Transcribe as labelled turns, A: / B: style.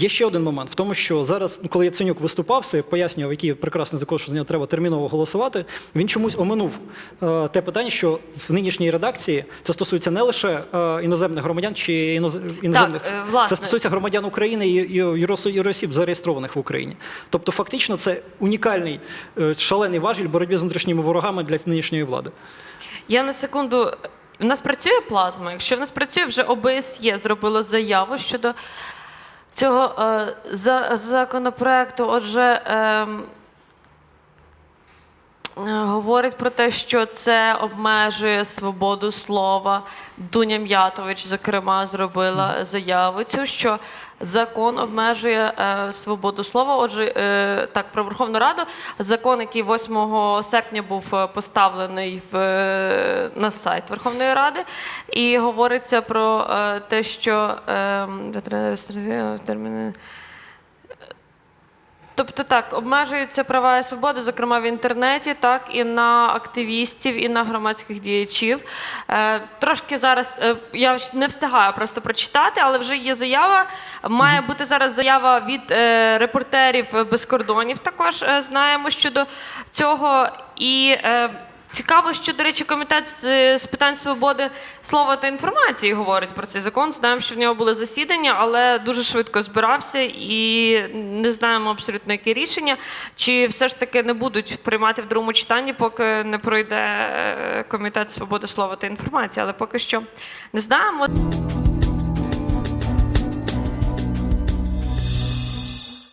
A: Є ще один момент в тому, що зараз, коли Яценюк виступав, все пояснював, який прекрасний закон, що за нього треба терміново голосувати. Він чомусь оминув е, те питання, що в нинішній редакції це стосується не лише е, іноземних громадян чи іноз... іноземних,
B: е, власне.
A: це стосується громадян України і, і, і і осіб, зареєстрованих в Україні. Тобто, фактично, це унікальний е, шалений важіль боротьби з внутрішніми ворогами для нинішньої влади.
B: Я на секунду. У нас працює плазма. Якщо в нас працює, вже ОБСЄ зробило заяву щодо цього е, за, законопроекту. Отже, ем, говорить про те, що це обмежує свободу слова. Дуня М'ятович, зокрема, зробила заяву цю, що закон обмежує е, свободу слова. Отже, е, так, про Верховну Раду. Закон, який 8 серпня був е, поставлений в, е, на сайт Верховної Ради, і говориться про е, те, що е, терміни. Тобто так, обмежуються права і свободи, зокрема в інтернеті, так і на активістів, і на громадських діячів. Е, трошки зараз е, я не встигаю просто прочитати, але вже є заява. Має бути зараз заява від е, репортерів без кордонів. Також е, знаємо щодо цього. І е, Цікаво, що, до речі, комітет з, з питань свободи слова та інформації говорить про цей закон. Знаємо, що в нього були засідання, але дуже швидко збирався і не знаємо абсолютно яке рішення. Чи все ж таки не будуть приймати в другому читанні, поки не пройде е, комітет свободи слова та інформації. Але поки що не знаємо.